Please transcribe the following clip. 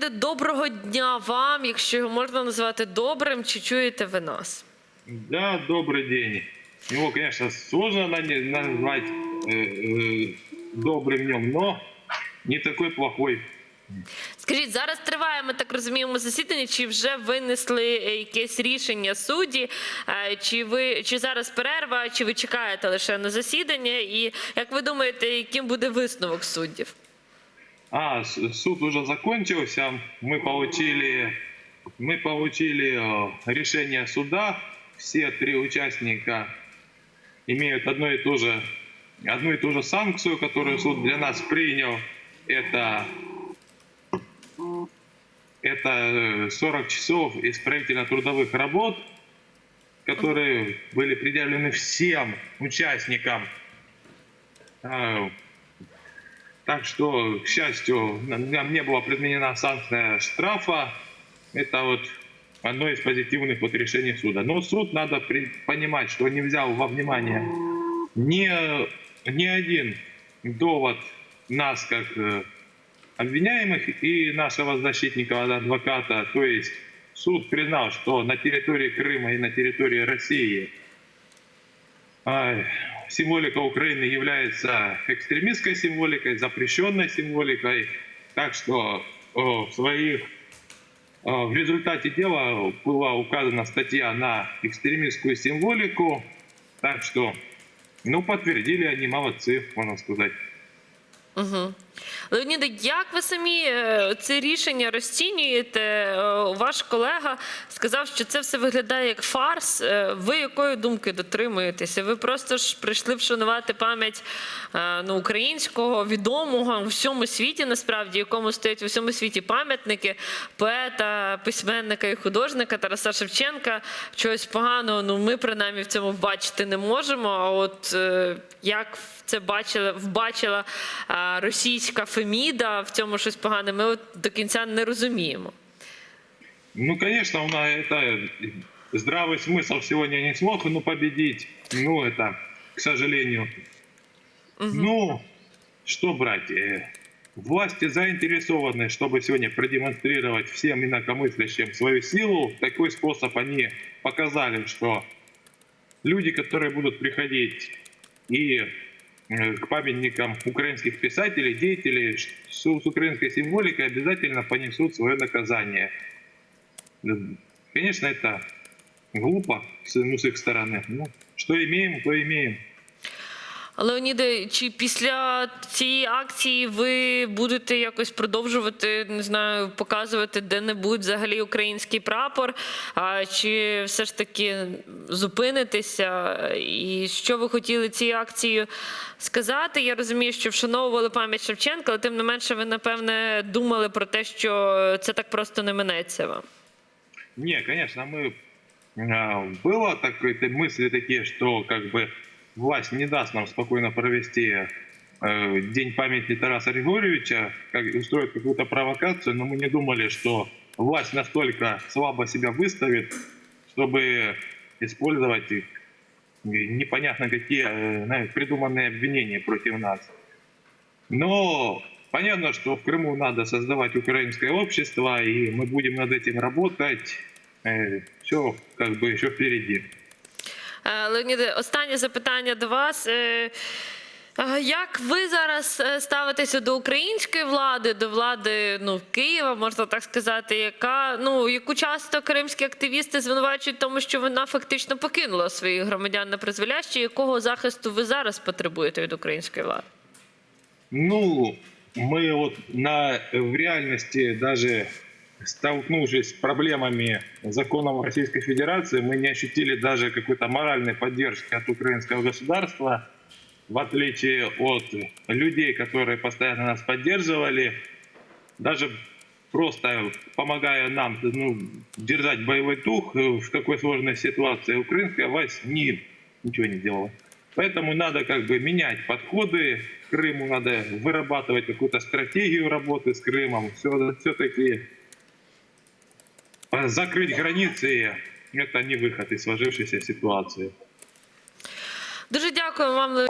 Леоніде, доброго дня вам, якщо його можна назвати добрим, чи чуєте ви нас? Да, добрый день. Его, конечно, сложно на- назвать э, э, добрым днем, но не такой плохой. Скажіть, зараз триває, ми так розуміємо, засідання, чи вже винесли е, якесь рішення судді, Е, чи ви чи зараз перерва, чи ви чекаєте лише на засідання? І як ви думаєте, яким буде висновок суддів? А, суд уже закончился. Мы получили, мы получили э, решение суда. Все три участника имеют одно и то же, одну и ту же санкцию, которую суд для нас принял. Это это э, 40 часов исправительно-трудовых работ, которые были предъявлены всем участникам. Так что, к счастью, нам не была применена санкция штрафа. Это вот одно из позитивных вот решений суда. Но суд надо понимать, что не взял во внимание ни, ни один довод нас как э, обвиняемых и нашего защитника, адвоката. То есть суд признал, что на территории Крыма и на территории России символика Украины является экстремистской символикой, запрещенной символикой. Так что в своих в результате дела была указана статья на экстремистскую символику. Так что, ну, подтвердили они, молодцы, можно сказать. Угу. Леоніде, як ви самі е, це рішення розцінюєте? Е, Ваш колега сказав, що це все виглядає як фарс. Е, Ви якої думки дотримуєтеся? Ви просто ж прийшли вшанувати пам'ять ну, українського відомого у всьому світі, насправді, якому стоять у всьому світі пам'ятники поета, письменника і художника Тараса Шевченка. Чогось поганого, ну ми принаймні в цьому бачити не можемо. А от як це бачила, вбачила російська Феміда в цьому щось погане, ми от до кінця не розуміємо. Ну, конечно, у нас это здравый смысл сегодня не смог ну, победить. Ну, это, к сожалению. Ну, что брать? э, Власти заинтересованы, чтобы сегодня продемонстрировать всем инакомыслящим свою силу. Такой способ они показали, что люди, которые будут приходить и э, к памятникам украинских писателей, деятелей ш- с, украинской символикой обязательно понесут свое наказание. Конечно, это глупо ну, с их стороны. Ну, что имеем, то имеем. Леоніде, чи після цієї акції ви будете якось продовжувати, не знаю, показувати де-небудь взагалі український прапор? А чи все ж таки зупинитеся? І що ви хотіли цією акцією сказати? Я розумію, що вшановували пам'ять Шевченка, але тим не менше, ви напевне думали про те, що це так просто не минеться вам. Не, конечно, мы а, было такое мысли такие, что как бы власть не даст нам спокойно провести э, День памяти Тараса Григорьевича, как устроит какую-то провокацию, но мы не думали, что власть настолько слабо себя выставит, чтобы использовать их, э, непонятно какие э, придуманные обвинения против нас. Но понятно, что в Крыму надо создавать украинское общество, и мы будем над этим работать. Все как бы еще впереди. Е, Леоніде, останнє запитання до вас. Е, Як ви зараз е, ставитеся до української влади, до влади ну, Києва, можна так сказати, яка ну яку часто кримські активісти звинувачують тому, що вона фактично покинула своїх громадян на призволяще? Якого захисту ви зараз потребуєте від української влади? Ну, мы вот на, в реальности даже столкнувшись с проблемами законов Российской Федерации, мы не ощутили даже какой-то моральной поддержки от украинского государства, в отличие от людей, которые постоянно нас поддерживали, даже просто помогая нам ну, держать боевой дух э, в такой сложной ситуации, украинская власть не, ничего не делала. Поэтому надо как бы менять подходы к Крыму, надо вырабатывать какую-то стратегию работы с Крымом. Все-таки закрыть границы – это не выход из сложившейся ситуации. Дуже дякую вам.